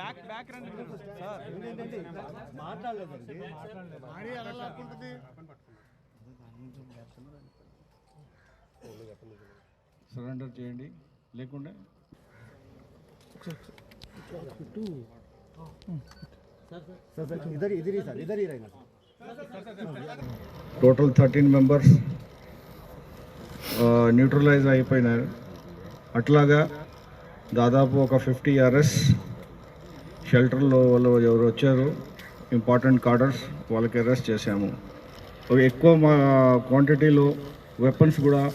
Back back రండి sir మాట్లాడలేదండి surrender చేయండి లేకుంటే సార్ సార్ ఇద్దరు ఇద్దరి సార్ ఇద్దరు రైనా టోటల్ థర్టీన్ మెంబర్స్ న్యూట్రలైజ్ అయిపోయినారు. అట్లాగా దాదాపు ఒక ఫిఫ్టీ అరెస్ట్ షెల్టర్లో వాళ్ళు ఎవరు వచ్చారు ఇంపార్టెంట్ కార్డర్స్ వాళ్ళకి అరెస్ట్ చేశాము. ఎక్కువ మా క్వాంటిటీలో వెపన్స్ కూడా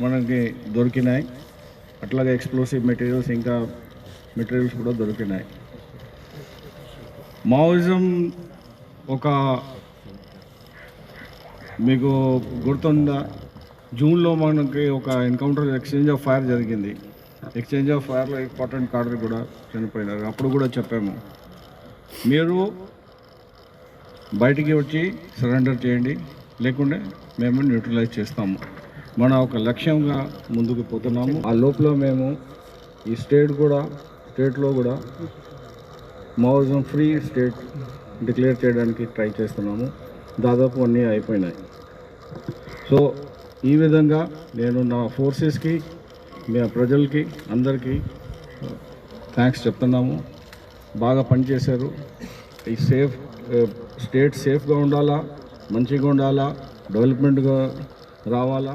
మనకి దొరికినాయి. అట్లాగే ఎక్స్ప్లోసివ్ మెటీరియల్స్ ఇంకా మెటీరియల్స్ కూడా దొరికినాయి. మావోయిజం ఒక మీకు గుర్తుందా? జూన్లో మనకి ఒక ఎన్కౌంటర్ ఎక్స్చేంజ్ ఆఫ్ ఫైర్ జరిగింది. ఎక్స్చేంజ్ ఆఫ్ ఫైర్లో ఇంపార్టెంట్ కార్డర్ కూడా చనిపోయినారు. అప్పుడు కూడా చెప్పాము. మీరు బయటికి వచ్చి సరెండర్ చేయండి. లేకుంటే మేము న్యూట్రలైజ్ చేస్తాము. మన ఒక లక్ష్యంగా ముందుకు పోతున్నాము. ఆ లోపల మేము ఈ స్టేట్ కూడా స్టేట్లో కూడా మావోజం ఫ్రీ స్టేట్ డిక్లేర్ చేయడానికి ట్రై చేస్తున్నాము. దాదాపు అన్నీ అయిపోయినాయి. సో ఈ విధంగా నేను నా ఫోర్సెస్కి మీ ప్రజలకి అందరికీ థ్యాంక్స్ చెప్తున్నాము. బాగా పనిచేశారు. ఈ సేఫ్ స్టేట్ సేఫ్గా ఉండాలా మంచిగా ఉండాలా డెవలప్మెంట్గా రావాలా?